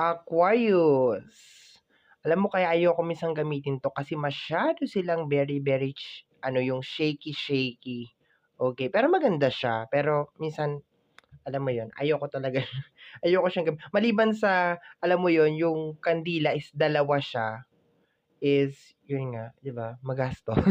Aquarius. Alam mo kaya ayoko minsan gamitin 'to kasi masyado silang very, very ano yung shaky-shaky. Okey, pero maganda siya. Pero minsan, alam mo 'yun, ayoko talaga ayoko siyang gam maliban sa alam mo 'yun, yung kandila is dalawa siya, is yun nga, 'di ba, magastos.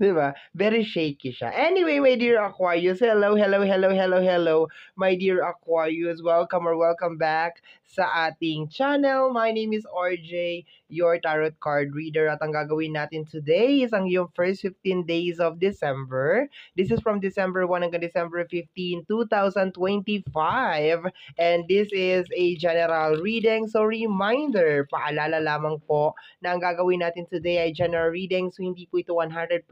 'Di ba? Very shaky siya. Anyway, my dear Aquarius, hello, hello, hello, hello, hello, my dear Aquarius. Welcome or welcome back sa ating channel. My name is RJ, your tarot card reader. At ang gagawin natin today is ang yung first 15 days of December. This is from December 1 hanggang December 15, 2025. And this is a general reading. So reminder, paalala lamang po na ang gagawin natin today ay general reading. So hindi po ito 100%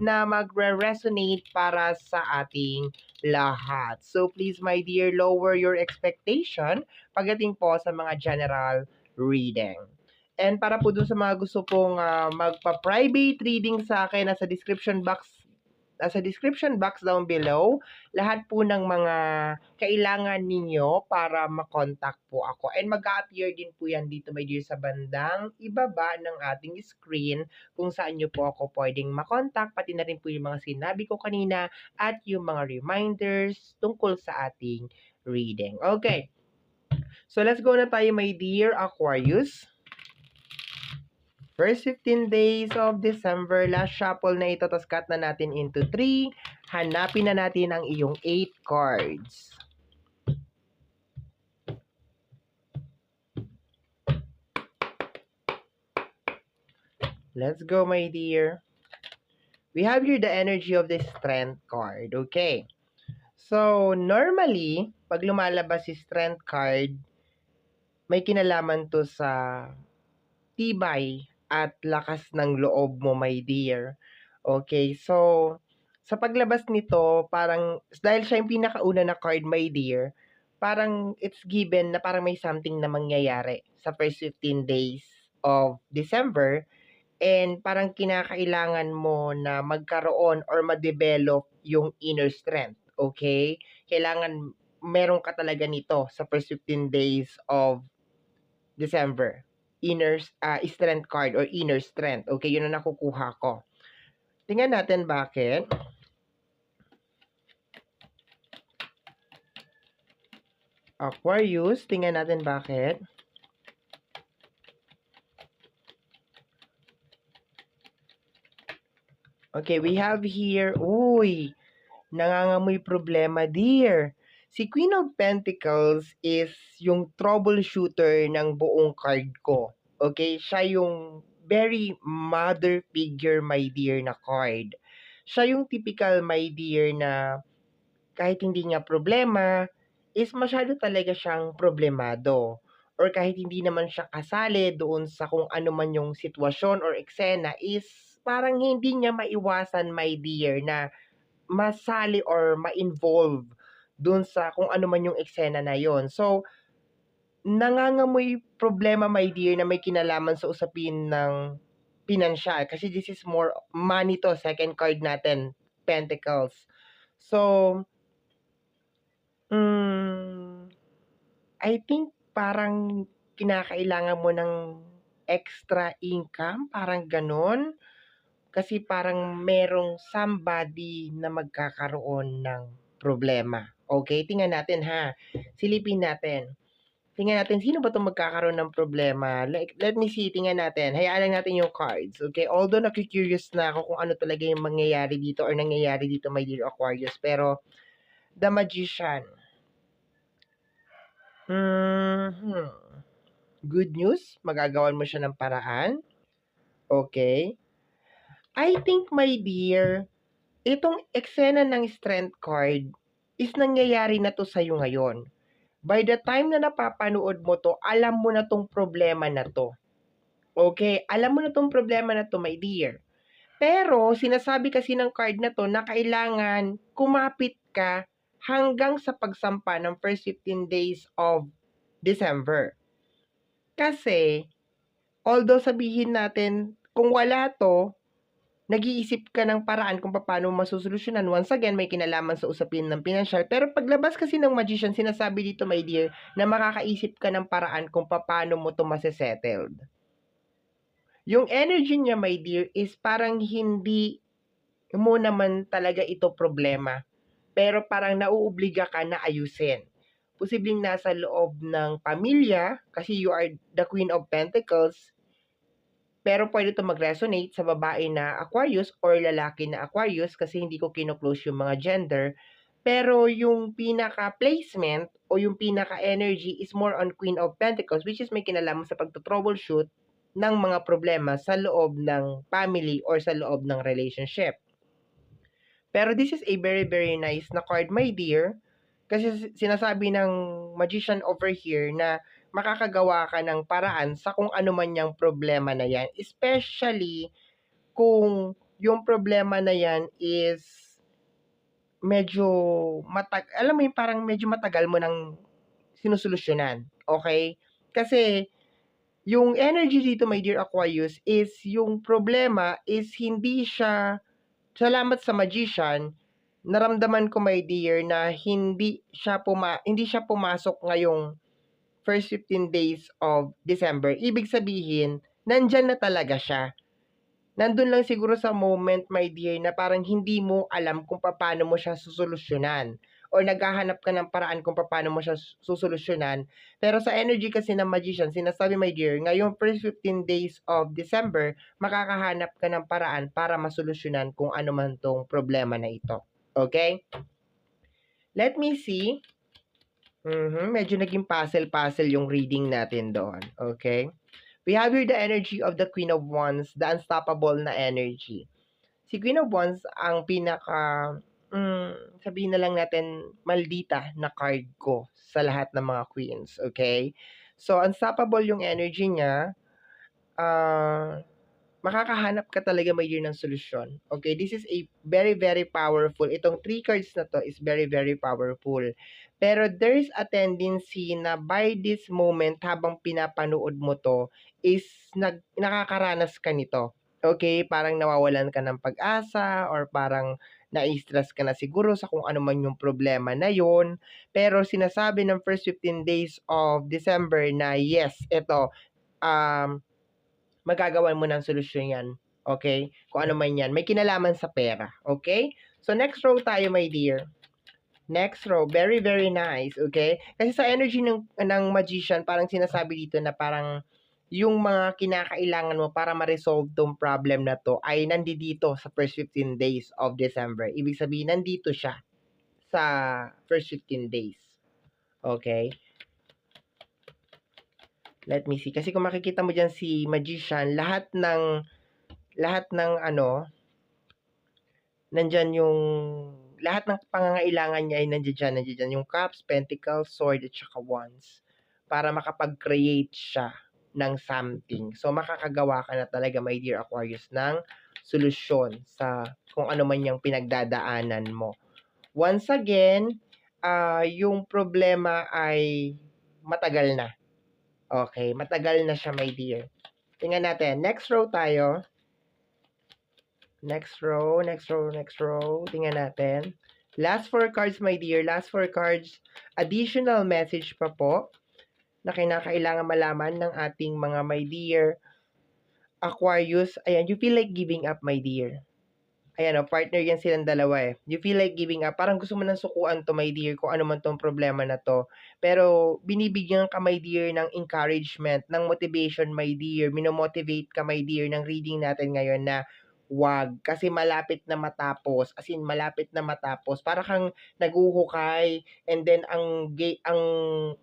na magre-resonate para sa ating lahat. So please my dear, lower your expectation pagdating po sa mga general reading. And para po dun sa mga gusto pong uh, magpa-private reading sa akin, nasa description box nasa description box down below, lahat po ng mga kailangan ninyo para makontak po ako. And mag-appear din po yan dito, my dear, sa bandang ibaba ng ating screen kung saan nyo po ako pwedeng makontak, pati na rin po yung mga sinabi ko kanina at yung mga reminders tungkol sa ating reading. Okay. So, let's go na tayo, my dear Aquarius. First 15 days of December, last shuffle na ito, tapos cut na natin into 3. Hanapin na natin ang iyong 8 cards. Let's go, my dear. We have here the energy of the strength card. Okay. So, normally, pag lumalabas si strength card, may kinalaman to sa tibay at lakas ng loob mo, my dear. Okay, so sa paglabas nito, parang dahil siya yung pinakauna na card, my dear, parang it's given na parang may something na mangyayari sa first 15 days of December and parang kinakailangan mo na magkaroon or ma-develop yung inner strength, okay? Kailangan meron ka talaga nito sa first 15 days of December inner uh, strength card or inner strength. Okay, yun ang nakukuha ko. Tingnan natin bakit. Aquarius, tingnan natin bakit. Okay, we have here, uy, nangangamoy problema, dear. Si Queen of Pentacles is yung troubleshooter ng buong card ko. Okay? Siya yung very mother figure, my dear, na card. Siya yung typical, my dear, na kahit hindi niya problema, is masyado talaga siyang problemado. Or kahit hindi naman siya kasali doon sa kung ano man yung sitwasyon or eksena, is parang hindi niya maiwasan, my dear, na masali or ma-involve dun sa kung ano man yung eksena na yon. So, nangangamoy problema, my dear, na may kinalaman sa usapin ng pinansyal. Kasi this is more money to, second card natin, Pentacles. So, mm, I think parang kinakailangan mo ng extra income, parang ganun. Kasi parang merong somebody na magkakaroon ng problema. Okay, tingnan natin ha. Silipin natin. Tingnan natin, sino ba itong magkakaroon ng problema? Like, let me see, tingnan natin. Hayaan lang natin yung cards. Okay, although naku-curious na ako kung ano talaga yung mangyayari dito or nangyayari dito, my dear Aquarius. Pero, The Magician. Mm-hmm. Good news, magagawan mo siya ng paraan. Okay. I think, my dear, itong eksena ng strength card, is nangyayari na to sa'yo ngayon. By the time na napapanood mo to, alam mo na tong problema na to. Okay? Alam mo na tong problema na to, my dear. Pero, sinasabi kasi ng card na to na kailangan kumapit ka hanggang sa pagsampa ng first 15 days of December. Kasi, although sabihin natin, kung wala to, nag-iisip ka ng paraan kung paano mo masosolusyonan. Once again, may kinalaman sa usapin ng pinansyal. Pero paglabas kasi ng magician, sinasabi dito, my dear, na makakaisip ka ng paraan kung paano mo to masesettled. Yung energy niya, my dear, is parang hindi mo naman talaga ito problema. Pero parang nauobliga ka na ayusin. Posibleng nasa loob ng pamilya, kasi you are the Queen of Pentacles, pero pwede ito mag-resonate sa babae na Aquarius or lalaki na Aquarius kasi hindi ko kino-close yung mga gender. Pero yung pinaka-placement o yung pinaka-energy is more on Queen of Pentacles which is may kinalaman sa pagto-troubleshoot ng mga problema sa loob ng family or sa loob ng relationship. Pero this is a very very nice na card my dear kasi sinasabi ng magician over here na makakagawa ka ng paraan sa kung ano man yung problema na yan. Especially kung yung problema na yan is medyo matag alam mo yung parang medyo matagal mo nang sinusolusyonan. Okay? Kasi yung energy dito, my dear Aquarius, is yung problema is hindi siya salamat sa magician, naramdaman ko my dear na hindi siya puma hindi siya pumasok ngayong first 15 days of December, ibig sabihin, nandyan na talaga siya. Nandun lang siguro sa moment, my dear, na parang hindi mo alam kung paano mo siya susolusyonan or naghahanap ka ng paraan kung paano mo siya susolusyonan. Pero sa energy kasi ng magician, sinasabi, my dear, ngayong first 15 days of December, makakahanap ka ng paraan para masolusyonan kung ano man tong problema na ito. Okay? Let me see Mhm, medyo naging puzzle-puzzle yung reading natin doon. Okay? We have here the energy of the Queen of Wands, the unstoppable na energy. Si Queen of Wands ang pinaka mm, sabihin na lang natin maldita na card ko sa lahat ng mga queens, okay? So unstoppable yung energy niya. Uh, makakahanap ka talaga may ng solusyon. Okay, this is a very very powerful. Itong three cards na to is very very powerful. Pero there's a tendency na by this moment habang pinapanood mo to is nag, nakakaranas ka nito. Okay, parang nawawalan ka ng pag-asa or parang na-stress ka na siguro sa kung ano man yung problema na yon. Pero sinasabi ng first 15 days of December na yes, ito, um, magagawan mo ng solusyon yan. Okay? Kung ano man yan. May kinalaman sa pera. Okay? So, next row tayo, my dear. Next row. Very, very nice. Okay? Kasi sa energy ng, ng magician, parang sinasabi dito na parang yung mga kinakailangan mo para ma-resolve tong problem na to ay nandito sa first 15 days of December. Ibig sabihin, nandito siya sa first 15 days. Okay? Let me see. Kasi kung makikita mo diyan si Magician, lahat ng lahat ng ano nandiyan yung lahat ng pangangailangan niya ay nandiyan dyan, nandiyan dyan yung cups, pentacles, sword, at saka wands para makapag-create siya ng something. So, makakagawa ka na talaga, my dear Aquarius, ng solusyon sa kung ano man yung pinagdadaanan mo. Once again, uh, yung problema ay matagal na. Okay, matagal na siya, my dear. Tingnan natin. Next row tayo. Next row, next row, next row. Tingnan natin. Last four cards, my dear. Last four cards. Additional message pa po na kinakailangan malaman ng ating mga my dear Aquarius. Ayan, you feel like giving up, my dear. Ayan o, partner yan silang dalawa eh. You feel like giving up. Parang gusto mo nang sukuan to, my dear, kung ano man tong problema na to. Pero, binibigyan ka, my dear, ng encouragement, ng motivation, my dear. Minomotivate ka, my dear, ng reading natin ngayon na wag kasi malapit na matapos as in malapit na matapos para kang naguhukay and then ang ang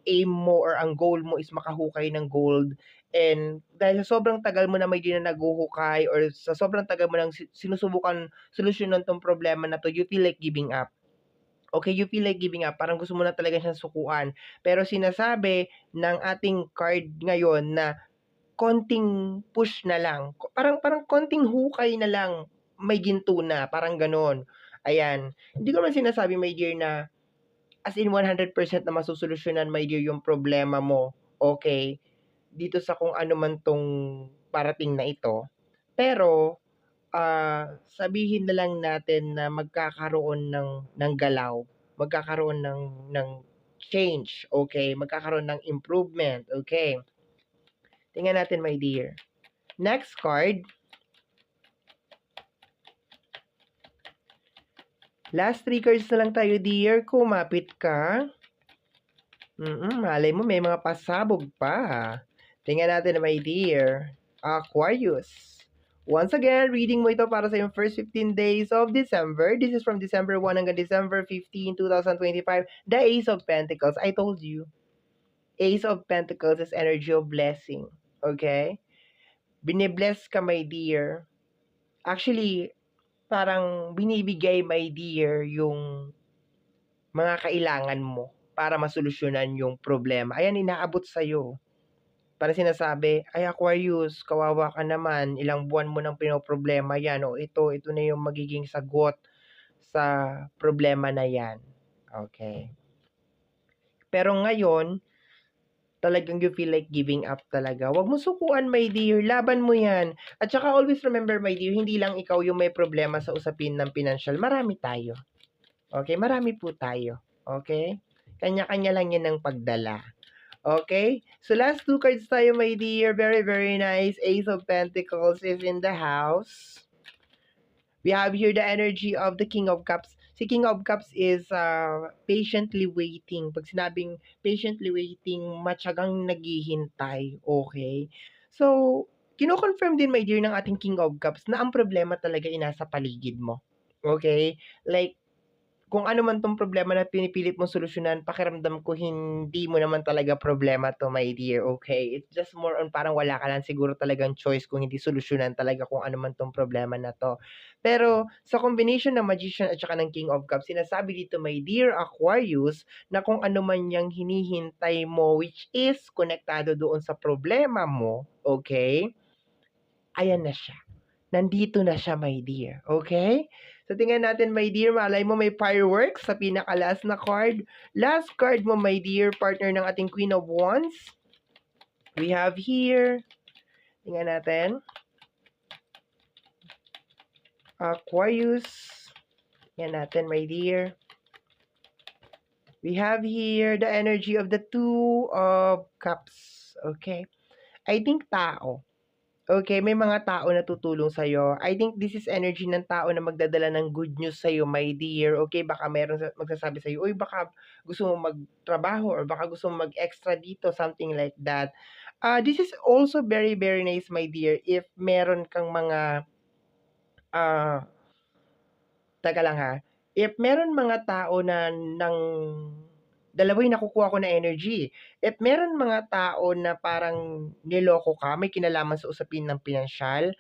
aim mo or ang goal mo is makahukay ng gold And dahil sa sobrang tagal mo na may di na naguhukay or sa sobrang tagal mo nang sinusubukan solusyonan tong problema na to, you feel like giving up. Okay, you feel like giving up. Parang gusto mo na talaga siyang sukuan. Pero sinasabi ng ating card ngayon na konting push na lang. Parang parang konting hukay na lang may ginto na. Parang ganon. Ayan. Hindi ko naman sinasabi, my dear, na as in 100% na masusolusyonan, my dear, yung problema mo. Okay dito sa kung ano man tong parating na ito. Pero, ah, sabihin na lang natin na magkakaroon ng ng galaw, magkakaroon ng ng change, okay? Magkakaroon ng improvement, okay? Tingnan natin, my dear. Next card. Last three cards na lang tayo, dear. Kumapit ka. Mm malay mo may mga pasabog pa. Tingnan natin, my dear. Aquarius. Once again, reading mo ito para sa yung first 15 days of December. This is from December 1 hanggang December 15, 2025. The Ace of Pentacles. I told you. Ace of Pentacles is energy of blessing. Okay? Binibless ka, my dear. Actually, parang binibigay, my dear, yung mga kailangan mo para masolusyonan yung problema. Ayan, inaabot sa'yo. Para sinasabi, ay Aquarius, kawawa ka naman, ilang buwan mo nang pinoproblema yan, o ito, ito na yung magiging sagot sa problema na yan. Okay. Pero ngayon, talagang you feel like giving up talaga. Huwag mo sukuan, my dear. Laban mo yan. At saka always remember, my dear, hindi lang ikaw yung may problema sa usapin ng financial. Marami tayo. Okay? Marami po tayo. Okay? Kanya-kanya lang yan ng pagdala. Okay? So, last two cards tayo, my dear. Very, very nice. Ace of Pentacles is in the house. We have here the energy of the King of Cups. Si King of Cups is uh, patiently waiting. Pag sinabing patiently waiting, matyagang naghihintay. Okay? So, kino-confirm din, my dear, ng ating King of Cups na ang problema talaga inasa paligid mo. Okay? Like, kung ano man tong problema na pinipilit mong solusyonan, pakiramdam ko hindi mo naman talaga problema to, my dear, okay? It's just more on parang wala ka lang siguro talagang choice kung hindi solusyonan talaga kung ano man tong problema na to. Pero sa combination ng Magician at saka ng King of Cups, sinasabi dito, my dear Aquarius, na kung ano man yung hinihintay mo, which is konektado doon sa problema mo, okay? Ayan na siya. Nandito na siya, my dear. Okay? So, tingnan natin, my dear. Malay mo may fireworks sa pinaka-last na card. Last card mo, my dear, partner ng ating Queen of Wands. We have here. Tingnan natin. Aquarius. Tingnan natin, my dear. We have here the energy of the Two of Cups. Okay? I think tao. Okay, may mga tao na tutulong sa'yo. I think this is energy ng tao na magdadala ng good news sa'yo, my dear. Okay, baka meron magsasabi sa'yo, uy, baka gusto mo magtrabaho or baka gusto mo mag-extra dito, something like that. Uh, this is also very, very nice, my dear, if meron kang mga, uh, taga lang ha, if meron mga tao na nang dalawa yung nakukuha ko na energy. If meron mga tao na parang niloko ka, may kinalaman sa usapin ng pinansyal,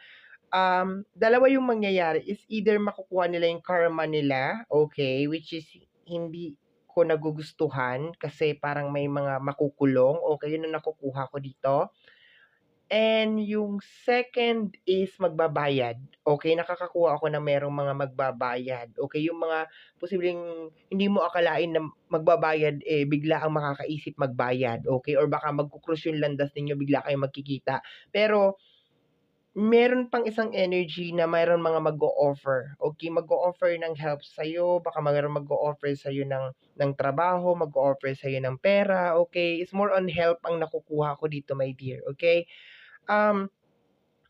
um, dalawa yung mangyayari is either makukuha nila yung karma nila, okay, which is hindi ko nagugustuhan kasi parang may mga makukulong, okay, yun ang nakukuha ko dito. And yung second is magbabayad. Okay, nakakakuha ako na merong mga magbabayad. Okay, yung mga posibleng hindi mo akalain na magbabayad, eh, bigla ang makakaisip magbayad. Okay, or baka magkukrus yung landas ninyo, bigla kayong magkikita. Pero, meron pang isang energy na mayroon mga mag-o-offer. Okay, mag-o-offer ng help sa'yo, baka mayroon mag-o-offer sa'yo ng, ng trabaho, mag-o-offer sa'yo ng pera, okay? It's more on help ang nakukuha ko dito, my dear, okay? Um,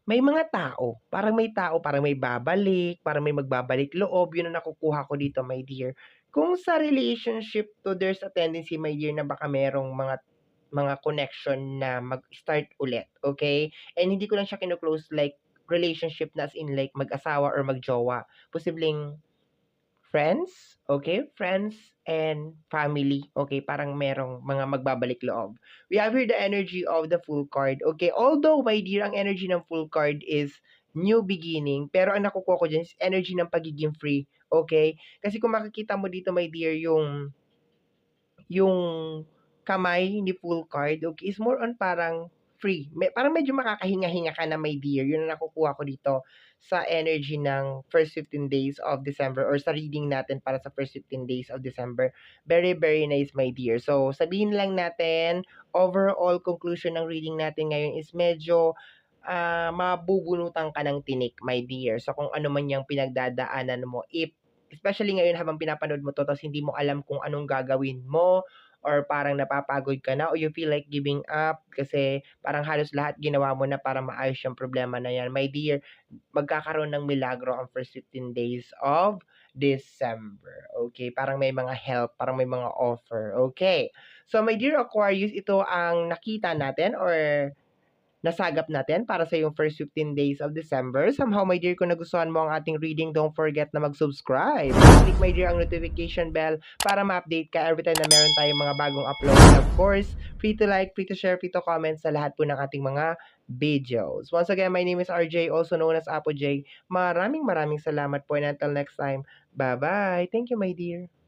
may mga tao, parang may tao, parang may babalik, parang may magbabalik loob, yun ang nakukuha ko dito, my dear. Kung sa relationship to, there's a tendency, my dear, na baka merong mga mga connection na mag-start ulit, okay? And hindi ko lang siya kino-close like relationship na as in like mag-asawa or mag-jowa. Posibleng friends, okay? Friends and family, okay? Parang merong mga magbabalik loob. We have here the energy of the full card, okay? Although, my dear, ang energy ng full card is new beginning, pero ang nakukuha ko dyan is energy ng pagiging free, okay? Kasi kung makikita mo dito, my dear, yung yung kamay ni full card, okay, is more on parang free. May, parang medyo makakahinga-hinga ka na, my dear. Yun ang nakukuha ko dito sa energy ng first 15 days of December or sa reading natin para sa first 15 days of December. Very, very nice, my dear. So, sabihin lang natin, overall conclusion ng reading natin ngayon is medyo ah, mabubunutan ka ng tinik, my dear. So, kung ano man yang pinagdadaanan mo, if especially ngayon habang pinapanood mo 'to tapos hindi mo alam kung anong gagawin mo or parang napapagod ka na or you feel like giving up kasi parang halos lahat ginawa mo na para maayos yung problema na yan. My dear, magkakaroon ng milagro ang first 15 days of December. Okay? Parang may mga help, parang may mga offer. Okay. So, my dear Aquarius, ito ang nakita natin or nasagap natin para sa yung first 15 days of December. Somehow, my dear, kung nagustuhan mo ang ating reading, don't forget na mag-subscribe. Click, my dear, ang notification bell para ma-update ka every time na meron tayong mga bagong upload. And of course, free to like, free to share, free to comment sa lahat po ng ating mga videos. Once again, my name is RJ, also known as Apo J. Maraming maraming salamat po and until next time, bye-bye. Thank you, my dear.